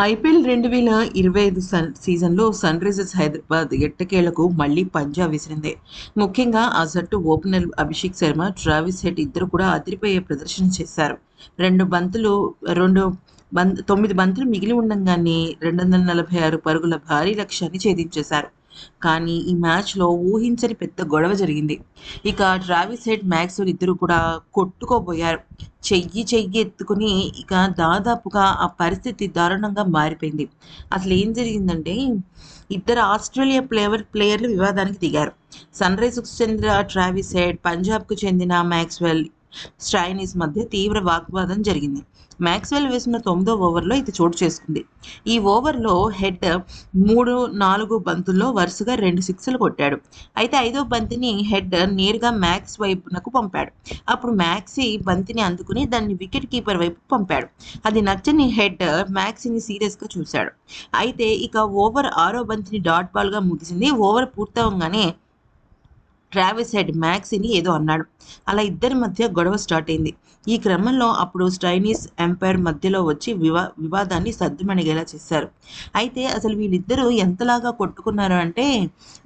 IPL రెండు వేల ఇరవై ఐదు సన్ సీజన్లో సన్ రైజర్స్ హైదరాబాద్ ఎట్టకేలకు మళ్ళీ పంజా విసిరింది. ముఖ్యంగా ఆ జట్టు opener Abhishek Sharma Travis Head ఇద్దరు కూడా అదిరిపోయే ప్రదర్శన చేశారు. రెండు బంతులు రెండు బంత్ తొమ్మిది బంతులు మిగిలి ఉండగానే రెండు వందల నలభై ఆరు పరుగుల భారీ లక్ష్యాన్ని ఛేదించేశారు. కానీ ఈ మ్యాచ్లో ఊహించని పెద్ద గొడవ జరిగింది. ఇక ట్రావిస్ హెడ్ మ్యాక్స్వెల్ ఇద్దరు కూడా కొట్టుకోబోయారు. చెయ్యి చెయ్యి ఎత్తుకుని ఇక దాదాపుగా ఆ పరిస్థితి దారుణంగా మారిపోయింది. అసలు ఏం జరిగిందంటే ఇద్దరు ఆస్ట్రేలియా ప్లేయర్ ప్లేయర్లు వివాదానికి దిగారు. సన్ రైజర్స్ చెందిన ట్రావిస్ హెడ్ పంజాబ్కు చెందిన మ్యాక్స్వెల్ స్ట్రైనీస్ మధ్య తీవ్ర వాగ్వాదం జరిగింది. మ్యాక్స్వెల్ వేసిన తొమ్మిదో ఓవర్లో ఇది చోటు చేసుకుంది. ఈ ఓవర్లో హెడ్ మూడు నాలుగు బంతుల్లో వరుసగా రెండు సిక్స్లు కొట్టాడు. అయితే ఐదో బంతిని హెడ్ నేరుగా మ్యాక్స్ వైపునకు పంపాడు. అప్పుడు మ్యాక్సీ బంతిని అందుకుని దాన్ని వికెట్ కీపర్ వైపు పంపాడు. అది నచ్చని హెడ్ మ్యాక్సీని సీరియస్గా చూశాడు. అయితే ఇక ఓవర్ ఆరో బంతిని డాట్ బాల్గా ముగిసింది. ఓవర్ పూర్తవగానే ట్రావిస్ హెడ్ మ్యాక్సీని ఏదో అన్నాడు. అలా ఇద్దరి మధ్య గొడవ స్టార్ట్ అయింది. ఈ క్రమంలో అప్పుడు స్టైనీస్ ఎంపైర్ మధ్యలో వచ్చి వివా వివాదాన్ని సద్దుమణిగేలా చేశారు. అయితే అసలు వీళ్ళిద్దరూ ఎంతలాగా కొట్టుకున్నారు అంటే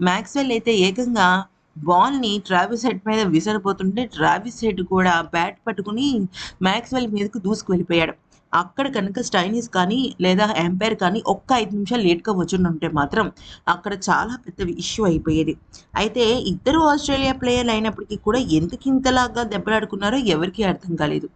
మ్యాక్స్వెల్ అయితే ఏకంగా బాల్ని ట్రావిస్ హెడ్ మీద విసరిపోతుంటే ట్రావిస్ హెడ్ కూడా బ్యాట్ పట్టుకుని మ్యాక్స్వెల్ మీదకు దూసుకు వెళ్ళిపోయాడు అక్కడ కనుక స్టైనీస్ కానీ లేదా ఎంపైర్ కానీ ఒక్క ఐదు నిమిషాలు లేట్గా వచ్చుంటే మాత్రం అక్కడ చాలా పెద్ద ఇష్యూ అయిపోయేది. అయితే ఇద్దరు ఆస్ట్రేలియా ప్లేయర్లు అయినప్పటికీ కూడా ఎందుకు ఇంతలాగా దెబ్బలాడుకున్నారో ఎవరికీ అర్థం కాలేదు.